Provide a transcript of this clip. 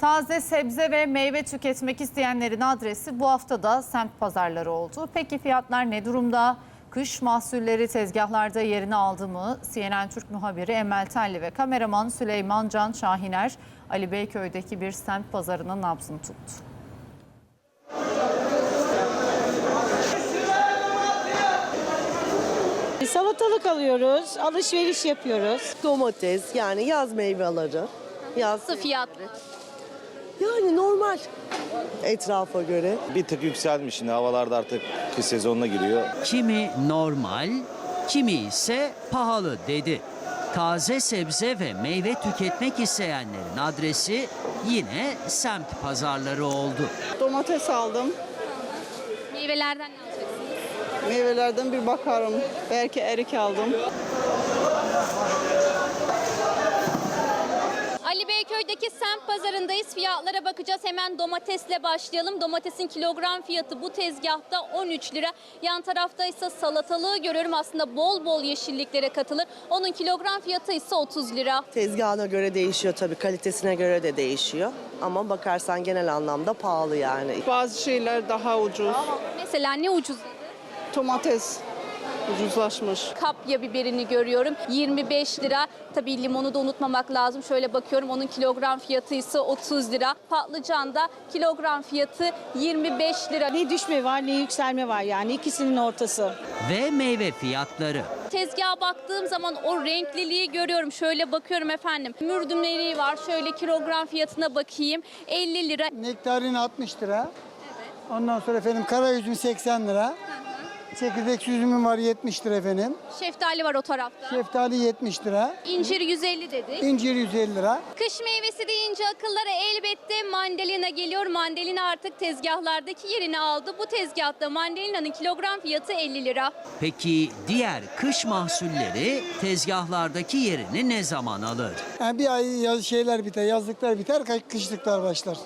Taze sebze ve meyve tüketmek isteyenlerin adresi bu hafta da semt pazarları oldu. Peki fiyatlar ne durumda? Kış mahsulleri tezgahlarda yerini aldı mı? CNN Türk muhabiri Emel Telli ve kameraman Süleyman Can Şahiner Ali Beyköy'deki bir semt pazarının nabzını tuttu. Salatalık alıyoruz, alışveriş yapıyoruz. Domates yani yaz meyveleri. Yaz Nasıl fiyatlı? Normal etrafa göre. Bir tık yükselmiş şimdi havalarda artık kış sezonuna giriyor. Kimi normal, kimi ise pahalı dedi. Taze sebze ve meyve tüketmek isteyenlerin adresi yine semt pazarları oldu. Domates aldım. Meyvelerden ne alacaksınız? Meyvelerden bir bakarım. Belki erik aldım. Ali Beyköy'deki semt pazarındayız. Fiyatlara bakacağız. Hemen domatesle başlayalım. Domatesin kilogram fiyatı bu tezgahta 13 lira. Yan tarafta ise salatalığı görüyorum. Aslında bol bol yeşilliklere katılır. Onun kilogram fiyatı ise 30 lira. Tezgahına göre değişiyor tabii kalitesine göre de değişiyor. Ama bakarsan genel anlamda pahalı yani. Bazı şeyler daha ucuz. Mesela ne ucuz? Domates ucuzlaşmış. Kapya biberini görüyorum. 25 lira. Tabii limonu da unutmamak lazım. Şöyle bakıyorum onun kilogram fiyatı ise 30 lira. Patlıcan da kilogram fiyatı 25 lira. Ne düşme var ne yükselme var yani ikisinin ortası. Ve meyve fiyatları. Tezgaha baktığım zaman o renkliliği görüyorum. Şöyle bakıyorum efendim. Mürdümleri var. Şöyle kilogram fiyatına bakayım. 50 lira. Nektarin 60 lira. Ondan sonra efendim kara üzüm 80 lira. Çekirdek üzümüm var 70 lira efendim. Şeftali var o tarafta. Şeftali 70 lira. İncir 150 dedik. İncir 150 lira. Kış meyvesi deyince akıllara elbette mandalina geliyor. Mandalina artık tezgahlardaki yerini aldı. Bu tezgahta mandalina'nın kilogram fiyatı 50 lira. Peki diğer kış mahsulleri tezgahlardaki yerini ne zaman alır? Yani bir ay yaz şeyler biter, yazlıklar biter, kışlıklar başlar.